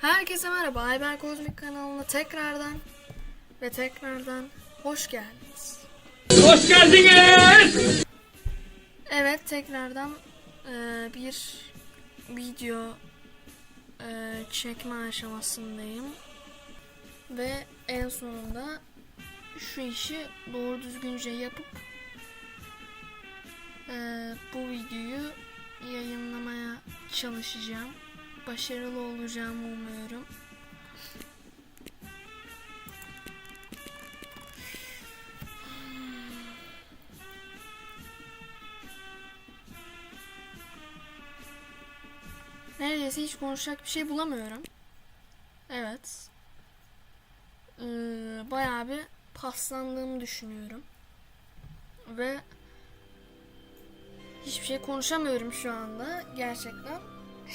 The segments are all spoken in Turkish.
Herkese merhaba. Ayber Kozmik kanalına tekrardan ve tekrardan hoş geldiniz. Hoş geldiniz. Evet, tekrardan eee, bir video eee, çekme aşamasındayım. Ve en sonunda şu işi doğru düzgünce yapıp eee, bu videoyu yayınlamaya çalışacağım. Başarılı olacağımı umuyorum. Neredeyse hiç konuşacak bir şey bulamıyorum. Evet. Ee, bayağı bir paslandığımı düşünüyorum. Ve hiçbir şey konuşamıyorum şu anda. Gerçekten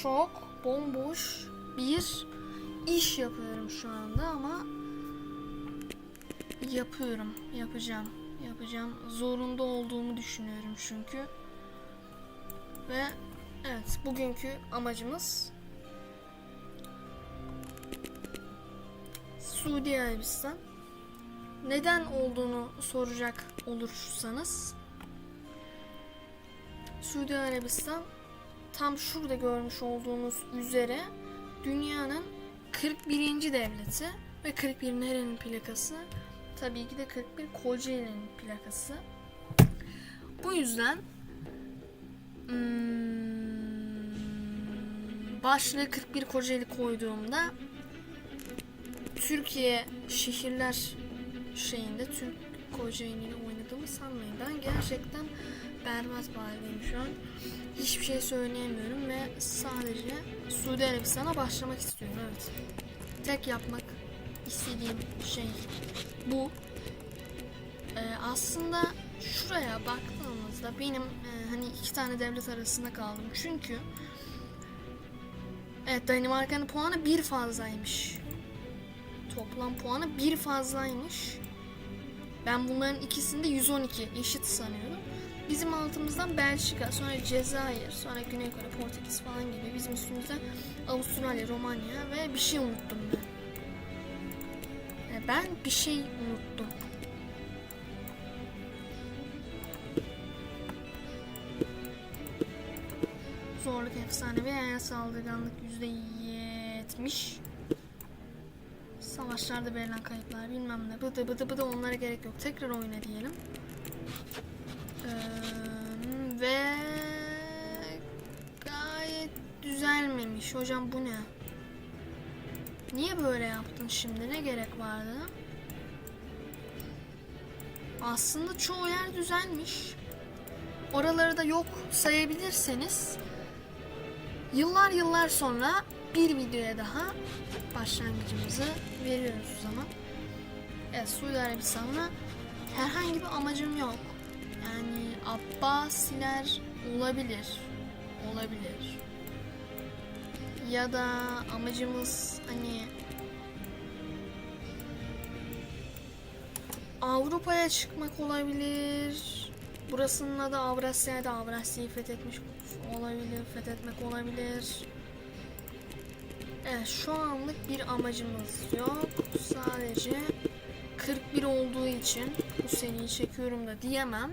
çok bomboş bir iş yapıyorum şu anda ama yapıyorum, yapacağım, yapacağım. Zorunda olduğumu düşünüyorum çünkü. Ve evet, bugünkü amacımız Suudi Arabistan. Neden olduğunu soracak olursanız Suudi Arabistan tam şurada görmüş olduğunuz üzere dünyanın 41. devleti ve 41 nerenin plakası? Tabii ki de 41 Kocaeli'nin plakası. Bu yüzden hmm, başlığı 41 Kocaeli koyduğumda Türkiye şehirler şeyinde Türk Kocaeli'yle oynadığımı sanmayın. Ben gerçekten berbat bir haldeyim şu an. Hiçbir şey söyleyemiyorum ve sadece Suudi Arabistan'a başlamak istiyorum. Evet. Tek yapmak istediğim şey bu. Ee, aslında şuraya baktığımızda benim e, hani iki tane devlet arasında kaldım. Çünkü evet Danimarka'nın puanı bir fazlaymış. Toplam puanı bir fazlaymış. Ben bunların ikisini de 112 eşit sanıyordum. Bizim altımızdan Belçika, sonra Cezayir, sonra Güney Kore, Portekiz falan gibi. Bizim üstümüzden Avustralya, Romanya ve bir şey unuttum ben. Ben bir şey unuttum. Zorluk efsane ve yaya saldırganlık %70. Savaşlarda verilen kayıplar bilmem ne bıdı bıdı bıdı onlara gerek yok. Tekrar oyna diyelim. Ee, ve gayet düzelmemiş. Hocam bu ne? Niye böyle yaptın şimdi? Ne gerek vardı? Aslında çoğu yer düzelmiş. Oraları da yok sayabilirseniz yıllar yıllar sonra bir videoya daha başlangıcımızı veriyoruz o zaman. Evet Suudi Arabistan'la herhangi bir amacım yok. Yani Abbasiler olabilir. Olabilir. Ya da amacımız hani Avrupa'ya çıkmak olabilir. Burasının adı Avrasya'da Avrasya'yı fethetmiş olabilir, fethetmek olabilir. Evet şu anlık bir amacımız yok. Sadece 41 olduğu için bu seriyi çekiyorum da diyemem.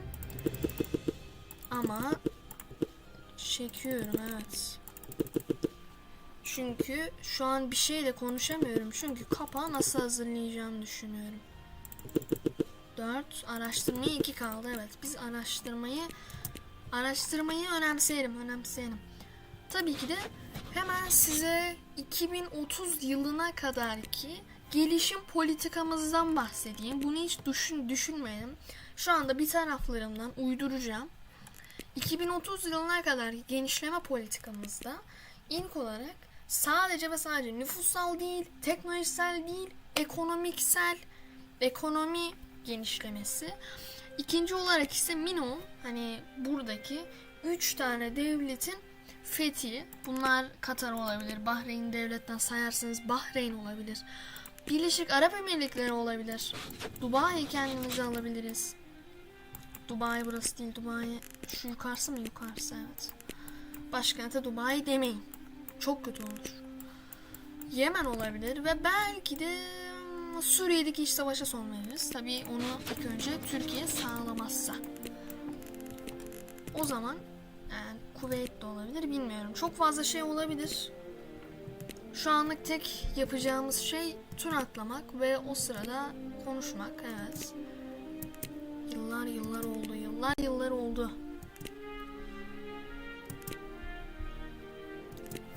Ama çekiyorum evet. Çünkü şu an bir şeyle konuşamıyorum. Çünkü kapağı nasıl hazırlayacağımı düşünüyorum. 4 araştırmaya 2 kaldı evet. Biz araştırmayı araştırmayı önemseyelim, önemseyelim. Tabii ki de hemen size 2030 yılına kadar ki gelişim politikamızdan bahsedeyim. Bunu hiç düşün, düşünmedim. Şu anda bir taraflarımdan uyduracağım. 2030 yılına kadar genişleme politikamızda ilk olarak sadece ve sadece nüfussal değil, teknolojisel değil, ekonomiksel, ekonomi genişlemesi. İkinci olarak ise minimum hani buradaki 3 tane devletin fethi. Bunlar Katar olabilir, Bahreyn devletten sayarsanız Bahreyn olabilir. Birleşik Arap Emirlikleri olabilir. Dubai kendimize alabiliriz. Dubai burası değil, Dubai şu yukarısı mı yukarısı evet. Başkente Dubai demeyin. Çok kötü olur. Yemen olabilir ve belki de hmm, Suriye'deki iç savaşa son veririz. Tabii onu ilk önce Türkiye sağlamazsa. O zaman Kuveyt de olabilir bilmiyorum. Çok fazla şey olabilir. Şu anlık tek yapacağımız şey tur atlamak ve o sırada konuşmak. Evet. Yıllar yıllar oldu. Yıllar yıllar oldu.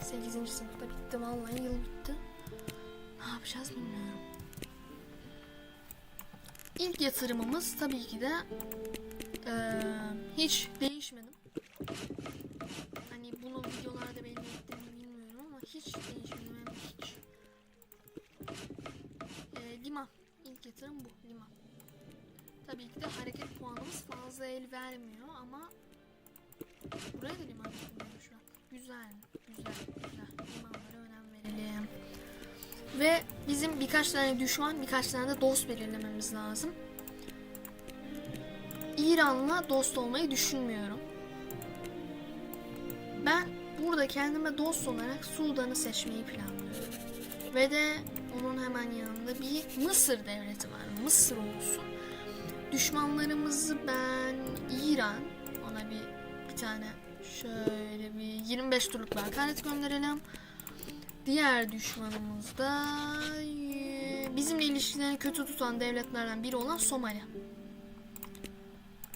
8. sınıfta bitti. Vallahi yıl bitti. Ne yapacağız bilmiyorum. İlk yatırımımız tabii ki de eee, hiç değişmedim. Hiç değişmedim hem hiç. Eee, liman. İlk yatırım bu. Liman. Tabii ki de hareket puanımız fazla el vermiyor ama buraya da liman yapılıyor şu an. Güzel, güzel, güzel. Limanlara önem verelim. Ve bizim birkaç tane düşman, birkaç tane de dost belirlememiz lazım. İran'la dost olmayı düşünmüyorum. Burada kendime dost olarak Sudan'ı seçmeyi planlıyorum. Ve de onun hemen yanında bir Mısır devleti var. Mısır olsun. Düşmanlarımızı ben İran ona bir bir tane şöyle bir 25 turluk hakaret gönderelim. Diğer düşmanımız da bizimle ilişkilerini kötü tutan devletlerden biri olan Somali.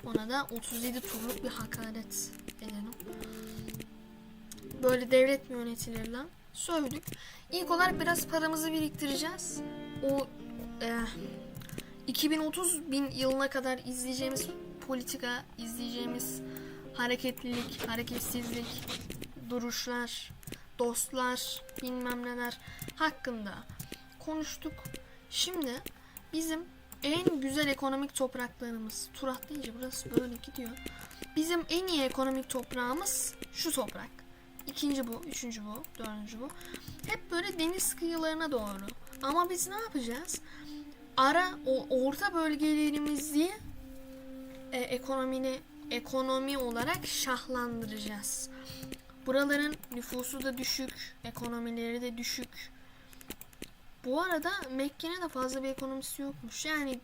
Ona da 37 turluk bir hakaret edelim. Böyle devlet mi yönetilir lan? Sövdük. İlk olarak biraz paramızı biriktireceğiz. O eh, 2030 bin yılına kadar izleyeceğimiz politika, izleyeceğimiz hareketlilik, hareketsizlik, duruşlar, dostlar, bilmem neler hakkında konuştuk. Şimdi bizim en güzel ekonomik topraklarımız, tur atlayınca burası böyle gidiyor. Bizim en iyi ekonomik toprağımız şu toprak. İkinci bu, üçüncü bu, dördüncü bu. Hep böyle deniz kıyılarına doğru. Ama biz ne yapacağız? Ara o orta bölgelerimizi e, ekonomini ekonomi olarak şahlandıracağız. Buraların nüfusu da düşük, ekonomileri de düşük. Bu arada Mekke'nin de fazla bir ekonomisi yokmuş. Yani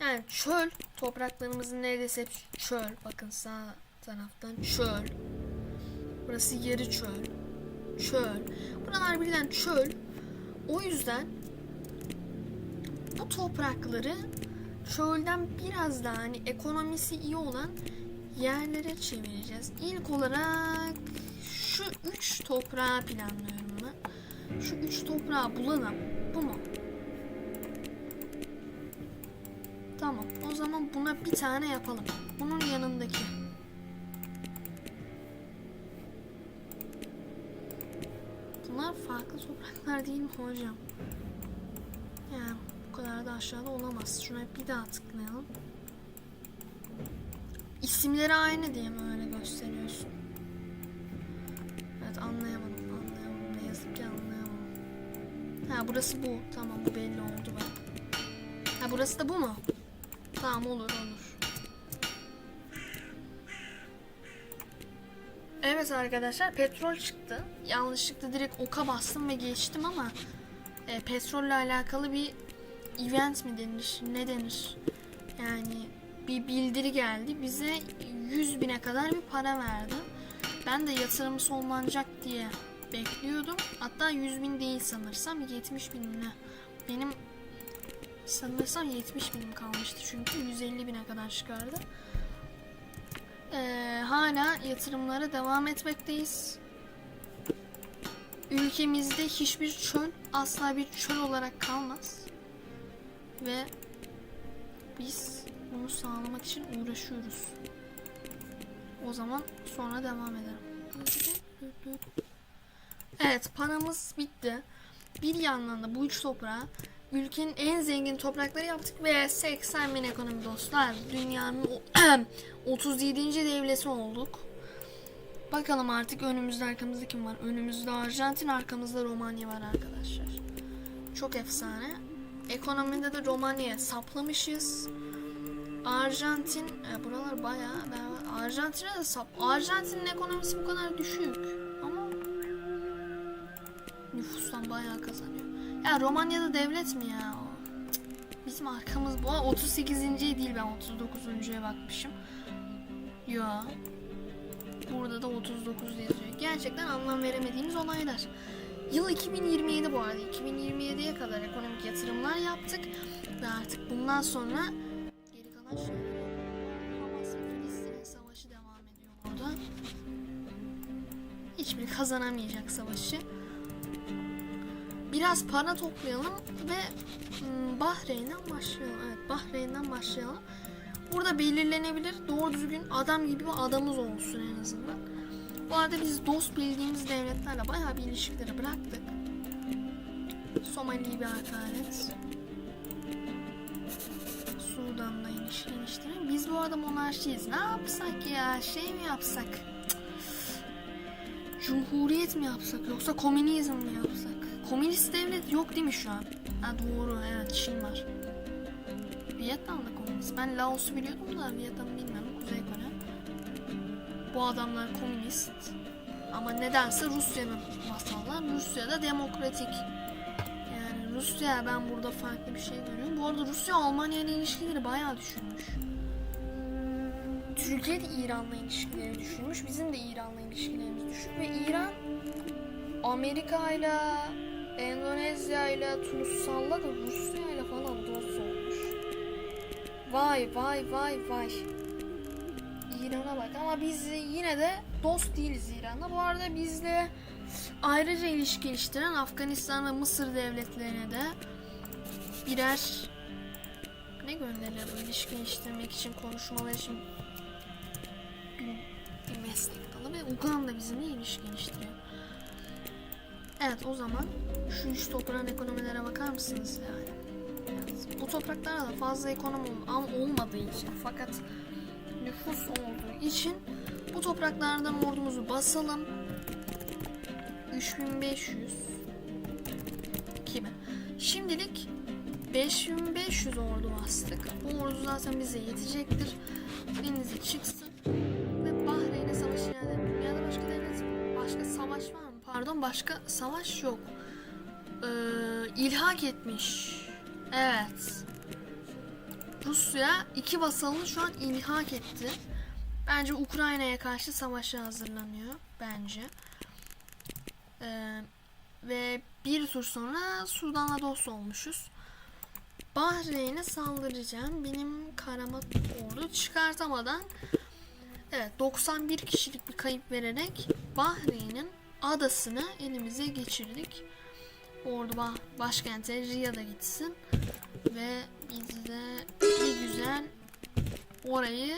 yani çöl topraklarımızın neredeyse hep çöl. Bakın sağ taraftan çöl. Burası yarı çöl. Çöl. Buralar bilinen çöl. O yüzden bu toprakları çölden biraz daha hani ekonomisi iyi olan yerlere çevireceğiz. İlk olarak şu üç toprağı planlıyorum ben. Şu üç toprağı bulalım. Bu mu? Tamam. O zaman buna bir tane yapalım. Bunun yanındaki. Topraklar değil mi hocam? Yani bu kadar da aşağıda olamaz. Şuna bir daha tıklayalım. İsimleri aynı diye mi öyle gösteriyorsun? Evet anlayamadım. Anlayamadım. Ne yazık ki anlayamadım. Ha burası bu. Tamam bu belli oldu bak. Ha burası da bu mu? Tamam olur olur. Evet arkadaşlar petrol çıktı. Yanlışlıkla direkt oka bastım ve geçtim ama e, petrolle alakalı bir event mi denir? Ne denir? Yani bir bildiri geldi. Bize 100 bine kadar bir para verdi. Ben de yatırım sonlanacak diye bekliyordum. Hatta 100 bin değil sanırsam 70 bin mi? Benim sanırsam 70 binim kalmıştı çünkü 150 bine kadar çıkardı. Ee, hala yatırımlara devam etmekteyiz. Ülkemizde hiçbir çöl asla bir çöl olarak kalmaz. Ve biz bunu sağlamak için uğraşıyoruz. O zaman sonra devam edelim. Evet paramız bitti. Bir yandan da bu üç toprağı ülkenin en zengin toprakları yaptık ve 80 bin ekonomi dostlar. Dünyanın o- 37. devleti olduk. Bakalım artık önümüzde arkamızda kim var? Önümüzde Arjantin, arkamızda Romanya var arkadaşlar. Çok efsane. Ekonomide de Romanya'ya saplamışız. Arjantin, e, buralar bayağı ben Arjantin'e de sap. Arjantin'in ekonomisi bu kadar düşük ama nüfustan bayağı kazanıyor. Ya Romanya'da devlet mi ya? Bizim arkamız bu. 38. değil ben 39.ya bakmışım. Yo. Burada da 39 yazıyor. Gerçekten anlam veremediğimiz olaylar. Yıl 2027 bu arada. 2027'ye kadar ekonomik yatırımlar yaptık. Ve artık bundan sonra geri kalan yok. Hamas ve Filistin'in savaşı devam ediyor orada. Hiçbiri kazanamayacak savaşı. Biraz para toplayalım ve hmm, Bahreyn'den başlayalım. Evet Bahreyn'den başlayalım. Burada belirlenebilir doğru düzgün adam gibi bir adamız olsun en azından. Bu arada biz dost bildiğimiz devletlerle bayağı bir ilişkileri bıraktık. Somali bir hakaret. Sudan'la ilişki geliştirelim. Biz bu arada monarşiyiz. Ne yapsak ya? Şey mi yapsak? Cumhuriyet mi yapsak yoksa komünizm mi yapsak? Komünist devlet yok değil mi şu an? Ha doğru evet Çin var. Vietnam da komünist. Ben Laos'u biliyordum da Vietnam'ı bilmiyorum. Kuzey Kore. Bu adamlar komünist. Ama nedense Rusya'nın vasallar. Rusya da demokratik. Yani Rusya ben burada farklı bir şey görüyorum. Bu arada Rusya Almanya ile ilişkileri bayağı düşürmüş. Türkiye de İran'la ilişkileri düşürmüş. Bizim de İran'la ilişkilerimiz düşük. Ve İran Amerika ile Endonezya ile Tunus'alla da Rusya ile falan dost olmuş. Vay vay vay vay. İran'a bak ama biz yine de dost değiliz İran'la. Bu arada bizle ayrıca ilişki geliştiren Afganistan ve Mısır devletlerine de birer ne gönderilir bu ilişki geliştirmek için konuşmalar için bir meslek dalı ve Uganda bizimle ilişki geliştiriyor. Evet o zaman şu üç toprağın ekonomilere bakar mısınız yani? Evet, bu topraklarda da fazla ekonomi olmadığı için fakat nüfus olduğu için bu topraklardan ordumuzu basalım. 3500 2000. Şimdilik 5500 ordu bastık. Bu ordu zaten bize yetecektir. Denize çıksın Pardon başka savaş yok. Ee, ilhak etmiş. Evet. Rusya iki vasalını şu an ilhak etti. Bence Ukrayna'ya karşı savaşa hazırlanıyor. Bence. Ee, ve bir tur sonra Sudan'la dost olmuşuz. Bahreyn'e saldıracağım. Benim karama ordu çıkartamadan evet 91 kişilik bir kayıp vererek Bahreyn'in adasını elimize geçirdik. Ordu başkente Riyad'a gitsin ve biz de bir güzel orayı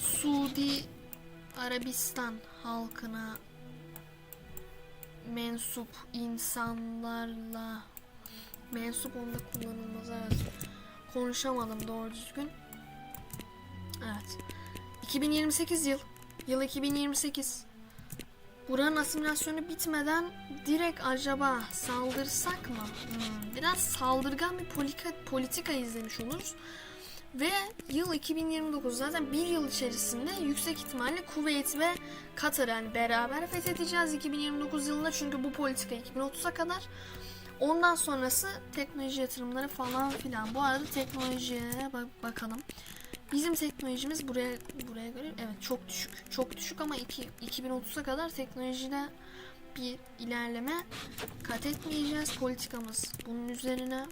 Suudi Arabistan halkına mensup insanlarla mensup onda kullanılmaz evet. Konuşamadım doğru düzgün. Evet. 2028 yıl. Yıl 2028. Buranın asimilasyonu bitmeden direkt acaba saldırsak mı? Hmm, biraz saldırgan bir politika, politika izlemiş oluruz. Ve yıl 2029 zaten bir yıl içerisinde yüksek ihtimalle Kuveyt ve Katar'ı yani beraber fethedeceğiz 2029 yılında çünkü bu politika 2030'a kadar. Ondan sonrası teknoloji yatırımları falan filan. Bu arada teknolojiye ba- bakalım. Bizim teknolojimiz buraya buraya göre evet çok düşük. Çok düşük ama iki, 2030'a kadar teknolojide bir ilerleme kat etmeyeceğiz. Politikamız bunun üzerine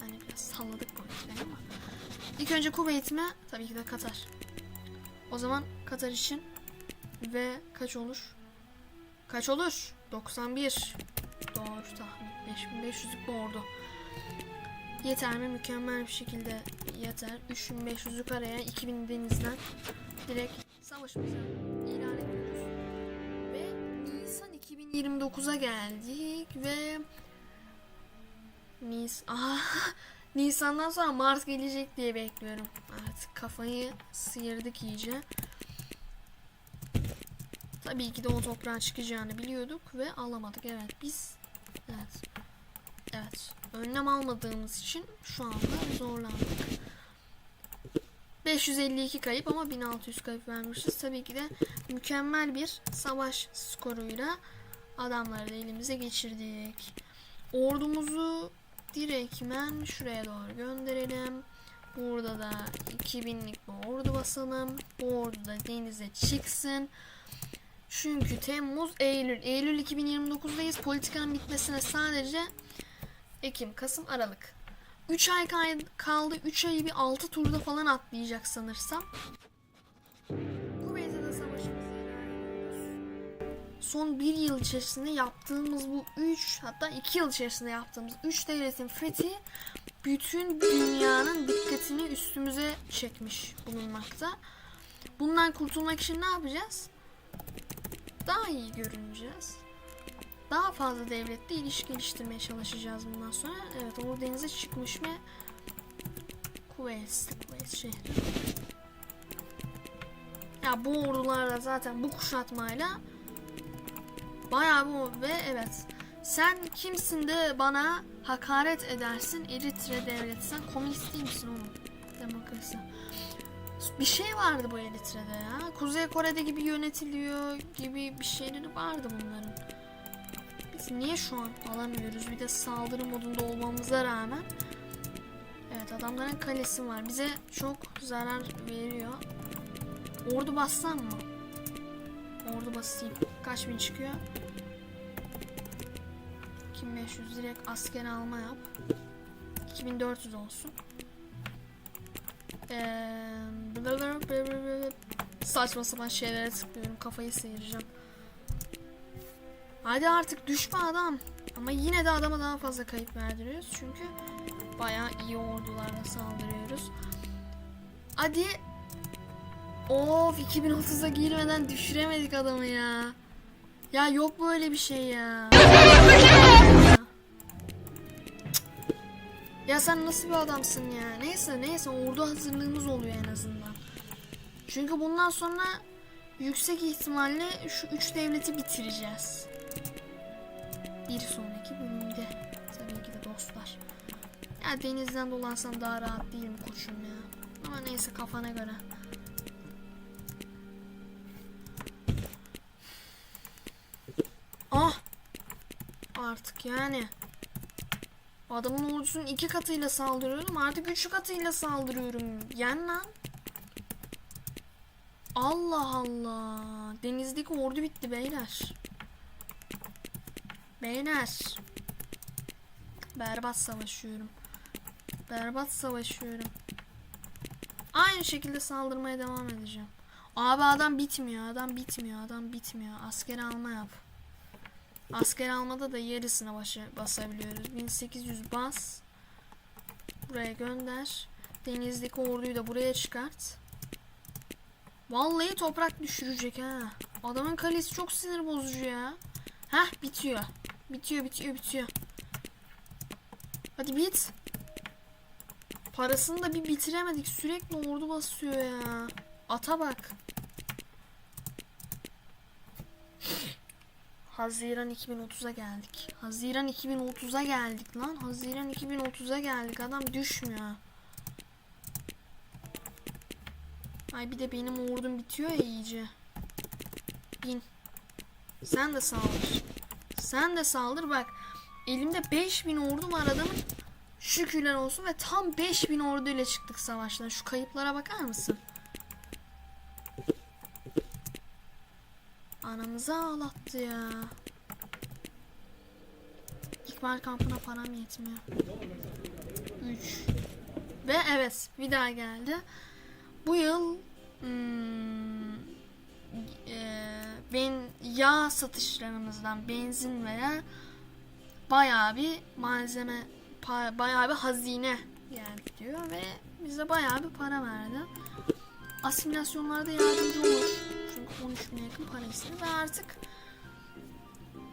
hani biraz salladık politikayı ama İlk önce Kuveyt mi? Tabii ki de Katar. O zaman Katar için ve kaç olur? Kaç olur? 91. Doğru tahmin. 5500'lük bir ordu. Yeter mi? Mükemmel bir şekilde yeter. 3500'lük araya 2000 denizden direkt savaşımızı ilan ediyoruz. Ve Nisan 2029'a geldik ve Nis ah Nisan'dan sonra Mart gelecek diye bekliyorum. Artık kafayı sıyırdık iyice. Tabii ki de o toprağın çıkacağını biliyorduk ve alamadık. Evet biz evet evet önlem almadığımız için şu anda zorlandık. 552 kayıp ama 1600 kayıp vermişiz. Tabii ki de mükemmel bir savaş skoruyla Adamları da elimize geçirdik. Ordumuzu direktmen şuraya doğru gönderelim. Burada da 2000'lik bir ordu basalım. Bu ordu da denize çıksın. Çünkü Temmuz, Eylül. Eylül 2029'dayız. Politikanın bitmesine sadece Ekim, Kasım, Aralık. 3 ay kaldı. 3 ayı bir 6 turda falan atlayacak sanırsam. Kuveyt'e savaşımızı. Son bir yıl içerisinde yaptığımız bu 3 hatta 2 yıl içerisinde yaptığımız 3 devletin fethi bütün dünyanın dikkatini üstümüze çekmiş bulunmakta. Bundan kurtulmak için ne yapacağız? Daha iyi görüneceğiz. Daha fazla devletle ilişki geliştirmeye çalışacağız bundan sonra. Evet Uğur Deniz'e çıkmış ve Kuveyt, Kuveyt şehri. Ya bu ordularla zaten bu kuşatmayla bayağı bu ve evet. Sen kimsin de bana hakaret edersin Eritre devleti? Sen komünist değil misin oğlum? Demokrasi. Bir şey vardı bu Eritre'de ya. Kuzey Kore'de gibi yönetiliyor gibi bir şeyleri vardı bunların biz niye şu an alamıyoruz? Bir de saldırı modunda olmamıza rağmen. Evet adamların kalesi var. Bize çok zarar veriyor. Ordu bassam mı? Ordu basayım. Kaç bin çıkıyor? 2500 direkt asker alma yap. 2400 olsun. Ee, saçma sapan şeylere tıklıyorum. Kafayı sıyıracağım. Hadi artık düşme adam. Ama yine de adama daha fazla kayıp verdiriyoruz. Çünkü bayağı iyi ordularla saldırıyoruz. Hadi. Of 2030'a girmeden düşüremedik adamı ya. Ya yok böyle bir şey ya. Ya sen nasıl bir adamsın ya? Neyse neyse ordu hazırlığımız oluyor en azından. Çünkü bundan sonra yüksek ihtimalle şu üç devleti bitireceğiz. Bir sonraki bölümde tabii ki de dostlar. Ya denizden dolansam daha rahat değil mi koçum ya? Ama neyse kafana göre. Ah! Artık yani. Adamın ordusunun iki katıyla saldırıyorum. Artık üç katıyla saldırıyorum. Yen lan. Allah Allah. Denizdeki ordu bitti beyler. Beyler. Berbat savaşıyorum. Berbat savaşıyorum. Aynı şekilde saldırmaya devam edeceğim. Abi adam bitmiyor. Adam bitmiyor. Adam bitmiyor. Asker alma yap. Asker almada da yarısına başa basabiliyoruz. 1800 bas. Buraya gönder. Denizdeki orduyu da buraya çıkart. Vallahi toprak düşürecek ha. Adamın kalesi çok sinir bozucu ya. Heh bitiyor. Bitiyor bitiyor bitiyor. Hadi bit. Parasını da bir bitiremedik. Sürekli ordu basıyor ya. Ata bak. Haziran 2030'a geldik. Haziran 2030'a geldik lan. Haziran 2030'a geldik. Adam düşmüyor. Ay bir de benim ordum bitiyor ya iyice. Bin. Sen de saldır. Sen de saldır bak. Elimde 5000 ordu var adamın. Şükürler olsun ve tam 5000 orduyla çıktık savaştan. Şu kayıplara bakar mısın? Anamızı ağlattı ya. İkbal kampına param yetmiyor. 3 Ve evet bir daha geldi. Bu yıl hmm, e, ben yağ satışlarımızdan benzin veya bayağı bir malzeme bayağı bir hazine geldi diyor ve bize bayağı bir para verdi. Asimilasyonlarda yardımcı olur. Çünkü 13 bin yakın para istedi ve artık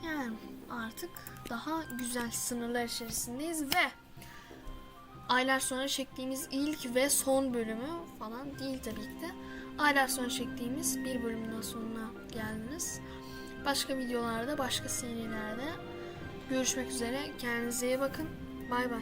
yani artık daha güzel sınırlar içerisindeyiz ve aylar sonra çektiğimiz ilk ve son bölümü falan değil tabii ki de. Aylar sonra çektiğimiz bir bölümün sonuna geldiniz. Başka videolarda, başka serilerde görüşmek üzere. Kendinize iyi bakın. Bay bay.